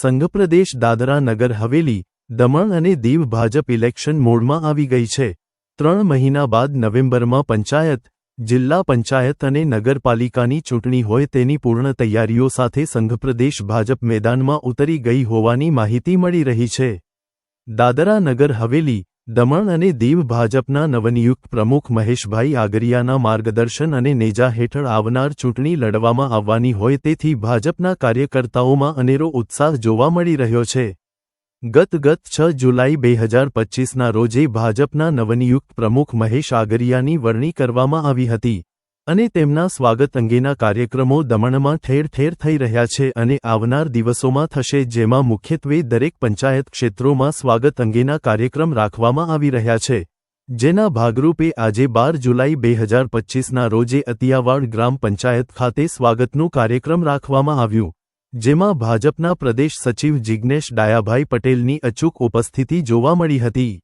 સંઘપ્રદેશ દાદરા નગર હવેલી, દમણ અને દીવ ભાજપ ઇલેક્શન મોડમાં આવી ગઈ છે. ત્રણ મહિના બાદ નવેમ્બરમાં પંચાયત, જિલ્લા પંચાયત અને નગરપાલિકાની ચૂંટણી હોય તેની પૂર્ણ તૈયારીઓ સાથે સંઘપ્રદેશ ભાજપ મેદાનમાં ઉતરી ગઈ હોવાની માહિતી મળી રહી છે. દાદરા નગર હવેલી દમણ અને દીવ ભાજપના નવનિયુક્ત પ્રમુખ મહેશભાઈ આગરિયાના માર્ગદર્શન અને નેજા હેઠળ આવનાર ચૂંટણી લડવામાં આવવાની હોય તેથી ભાજપના કાર્યકર્તાઓમાં અનેરો ઉત્સાહ જોવા મળી રહ્યો છે. ગત ગત છ જુલાઈ બે હજાર પચ્ચીસના રોજે ભાજપના નવનિયુક્ત પ્રમુખ મહેશ આગરિયાની વરણી કરવામાં આવી હતી. અને તેમના સ્વાગત અંગેના કાર્યક્રમો દમણમાં ઠેર ઠેર થઈ રહ્યા છે અને આવનાર દિવસોમાં થશે, જેમાં મુખ્યત્વે દરેક પંચાયત ક્ષેત્રોમાં સ્વાગત અંગેના કાર્યક્રમ રાખવામાં આવી રહ્યા છે. જેના ભાગરૂપે આજે બાર જુલાઈ બે હજાર પચ્ચીસના રોજે અતિયાવાડ ગ્રામ પંચાયત ખાતે સ્વાગતનું કાર્યક્રમ રાખવામાં આવ્યું. જેમાં ભાજપના પ્રદેશ સચિવ જિજ્ઞેશ ડાયાભાઈ પટેલની અચૂક ઉપસ્થિતિ જોવા મળી હતી.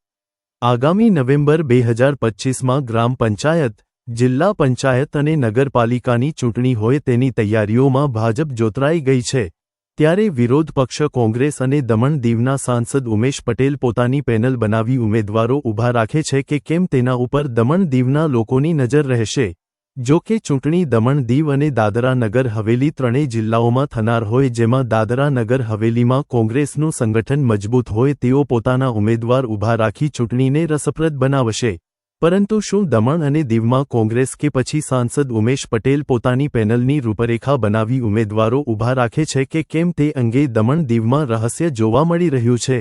આગામી નવેમ્બર બે હજાર પચ્ચીસમાં ગ્રામ પંચાયત જિલ્લા પંચાયત અને નગરપાલિકાની ચૂંટણી હોય તેની તૈયારીઓમાં ભાજપ જોતરાઈ ગઈ છે. ત્યારે વિરોધ પક્ષ કોંગ્રેસ અને દમણ દીવના સાંસદ ઉમેશ પટેલ પોતાની પેનલ બનાવી ઉમેદવારો ઊભા રાખે છે કે કેમ તેના ઉપર દમણ દીવના લોકોની નજર રહેશે. જો કે ચૂંટણી દમણ દીવ અને દાદરા નગર હવેલી ત્રણેય જિલ્લાઓમાં થનાર હોય જેમાં દાદરા નગર હવેલીમાં કોંગ્રેસનું સંગઠન મજબૂત હોય તેઓ પોતાના ઉમેદવાર ઊભા રાખી ચૂંટણીને રસપ્રદ બનાવશે. પરંતુ શું દમણ અને દીવમાં કોંગ્રેસ કે પછી સાંસદ ઉમેશ પટેલ પોતાની પેનલની રૂપરેખા બનાવી ઉમેદવારો ઊભા રાખે છે કે કેમ તે અંગે દમણ દીવમાં રહસ્ય જોવા મળી રહ્યું છે?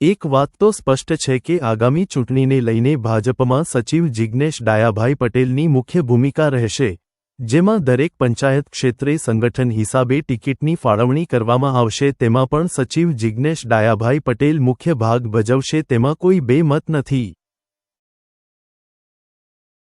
એક વાત તો સ્પષ્ટ છે કે આગામી ચૂંટણીને લઈને ભાજપમાં સચિવ જિજ્ઞેશ ડાયાભાઈ પટેલની મુખ્ય ભૂમિકા રહેશે, જેમાં દરેક પંચાયત ક્ષેત્રે સંગઠન હિસાબે ટિકિટની ફાળવણી કરવામાં આવશે, તેમાં પણ સચિવ જિજ્ઞેશ ડાયાભાઈ પટેલ મુખ્ય ભાગ ભજવશે, તેમાં કોઈ બે મત નથી.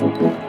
Thank you.